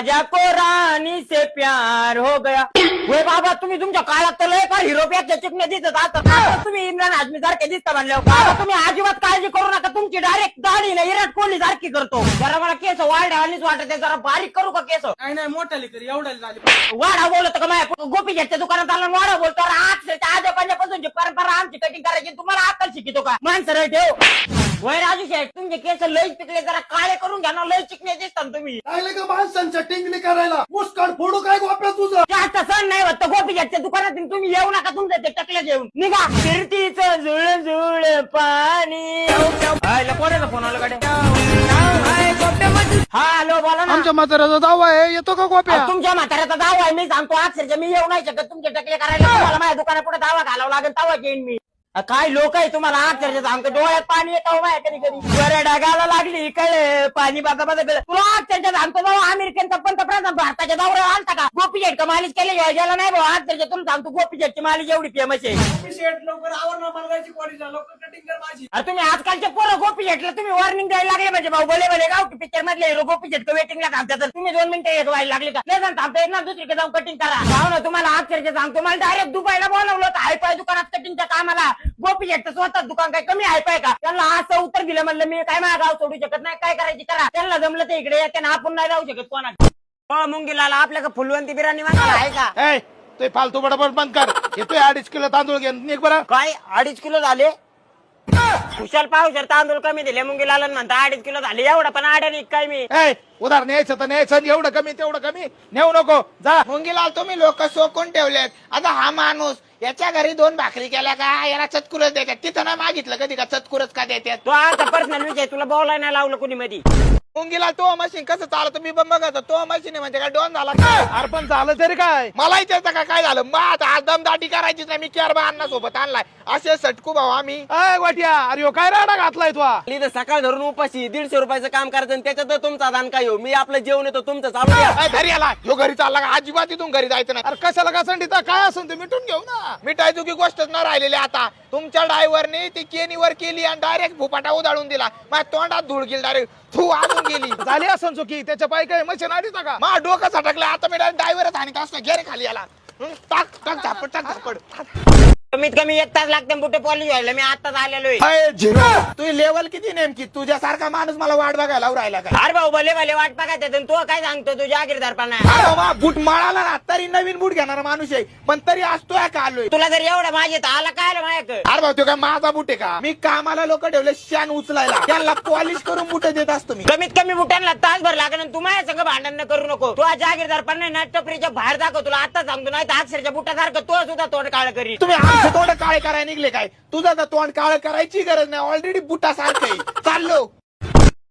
माझ्या कोरानी से प्यार हो गया। होय बाबा तुम्ही तुमच्या काळात तर लय का हिरो चिकण्या दिसत आता आता तुम्ही इम्रान हाजमी सारखे दिसता म्हणल्यावर बाबा तुम्ही अजिबात काळजी करू नका. तुमची डायरेक्ट दाढी ना विराट कोहली सारखी करतो. जरा मला केस वाढण्यावानीच वाटत जरा बारीक करू का केस? नाही नाही मोठाली कर एवढ्याला झाली वाडा बोलत का माझ्या गोपी शेटच्या दुकानात आला वाडा बोलतो आजच्या आजोबांच्या पासूनची परंपरा आमची कटिंग करायची. तुम्हाला अक्कल शिकितो का? माणसं ठेव वय राजू शेठ तुमचे केस लय पिकले जरा काळे करून घ्या ना लय चिकणे दिसतात तुम्ही. राहिले का माणसांच्या टिंगली करायला? मुस्कान फोडू काय गोप्या तुझं? जास्त सण नाही होत गोपी शेटच्या दुकानात आणि तुम्ही येऊ नका तुमचं ते टकले घेऊन निघा. फिरतीच जुळ जुळ पाणी. आयला कोणाचा फोन आला गाड्या. हा हॅलो बोला ना. आमच्या म्हाताऱ्याचा दावा आहे येतो का गोप्या? अहो, तुमच्या म्हाताऱ्याचा दावा आहे मी सांगतो अक्षरशः मी येऊ नाही शकत तुमचे टकले करायला. तुम्हाला माझ्या दुकानापुढे दावा घालावा लागेल तेव्हा येईन मी. काय लोक आहे तुम्हाला अक्षरशः सांगतो डोळ्यात पाणी येतं हो कधी कधी. बरं ढगाला लागली इकडे पाणी बाबा बाबा कळ तुला जाऊ सांगतो भाऊ पण पंतप्रधान भारताच्या दौऱ्यावर आलता का? गोपी शेट का मालिश केली? गेला नाही भाऊ अक्षरशः तुला सांगतो गोपी शेटची मालिश एवढी फेमस आहे. शेट लवकर आवरण बनवायची कॉलेजला लवकर कटिंग कर माझी. अरे तुम्ही आजकालचे पोरं गोपी शेटला तुम्ही वॉर्निंग द्यायला लागले म्हणजे भाऊ बोले बोले गाव पिक्चर मधले हिरो गोपी शेट वेटिंगला थांबतात. तर तुम्ही दोन मिनिटं येत व्हायला लागले का? नाही थांबता येत ना दुसरीकडे जाऊन कटिंग करा. भाऊ ना तुम्हाला अक्षरशः सांगतो मला डायरेक्ट दुबईला बोलावलं होतं. हायपाय दुकानात कटिंगच्या कामाला. गोपी शेटचं स्वतः दुकान काय कमी हायपाय का? त्यांना असं उत्तर दिलं म्हणलं मी काय माझा गाव सोडू शकत नाही. काय करायची? करा. त्यांना जमलं ते इकडे येते ना आपण नाही जाऊ शकत कोणा हो मुंगीलाला आपल्याकडे फुलवंती बिर्याणी मागायला आहे का? ए ते फालतू बडबड बंद कर. येतोय अडीच किलो तांदूळ घे निघ बरं. काय? अडीच किलो झाले? कुशाल पावशर तांदूळ कमी दिले मुंगीलाला म्हणता अडीच किलो झाले. एवढं पण आड्याने काय मी? ए उधार न्यायचं तर न्यायचं आणि एवढं कमी तेवढं कमी. नेऊ नको. जा. मुंगीलाल तुम्ही लोक सोकून ठेवलेत. आता हा माणूस याच्या घरी दोन भाकरी केल्या का? याला चतकुरच देतात. तिथं ना मागितलं कधी का? चतकुरच का देतात? तो आता पर्सनल विषय तुला बोलायला नाही लावलं कुणी मध्ये मुंगीलाल तो मशीन कसं चालत मी पण बघत. तो मशीन म्हणजे काय डोन झाला काय अरे पण झालं तरी काय? मला विचारता का काय झालं? मग आता आज दमदाटी करायचीच नाही. मी केअर बा अण्णा सोबत आणलाय. असे सटकू भाऊ आम्ही. अय वाट्या अरे ह्यो काय राडा घातलाय तू इथं सकाळ धरून उपाशी दीडशे रुपयाचं काम करायचं आणि त्याच्यात तुमचा दान काय हो? मी आपलं जेवण येतो तुमचं चालू द्या. अय, घरी आला. ह्यो घरी चालला का? अजिबात इथून घरी जायचं नाही. अरे कशाला का संडीता? काय असून ते मिटून घेऊ ना. मिठाई चुकी गोष्टच न राहिलेली आता. तुमच्या ड्रायव्हरने ती केनीवर केली आणि डायरेक्ट भुपाटा उधाळून दिला. माझ्या तोंडात धूळ गेली डायरेक्ट थू आणून गेली. झाली असं चुकी. त्याच्या पाय काय मशीन आली का? मा डोकं सटकलं. आता मी डायव्हरच ड्रायव्हरच आणि असं घे खाली आला टाक टाक झापड टाक झापड. कमीत कमी एक तास लागते बुटे पॉलिश व्हायला. मी आताच आलेलो आहे. तुझी लेवल किती नेमकी? तुझ्यासारखा माणूस मला वाट बघायला राहिला काय? अरे भाऊ भले भले वाट बघायचं आणि तू काय सांगतो? तुझ्या आगिरदारपणा अरे वा, बूट मळाला ना तरी नवीन बूट घेणारा माणूस आहे. पण तरी असतोय का आलोय. तुला जर एवढं माझे तर आला काय आलं माझ्याकडे अरे भाऊ तो काय माझा बूट आहे का? मी कामाला लोक ठेवले शान उचलायला. त्यांना पॉलिश करून बुट देत असतो मी. कमीत कमी बुटांना तासभर लागेल आणि तू माझ्या संग भांडण न करू नको. तू जागीरदारपणा ना टपरीच्या बाहेर दाखव तुला. आता सांगतो नाही तर अक्षरच्या बुटासारखं तो सुद्धा तोंड काळ करी तुम्ही तोंड काळे करायला निघले काय? तुझं तर तोंड काळ करायची गरज नाही. ऑलरेडी बुटा सारखं चाललो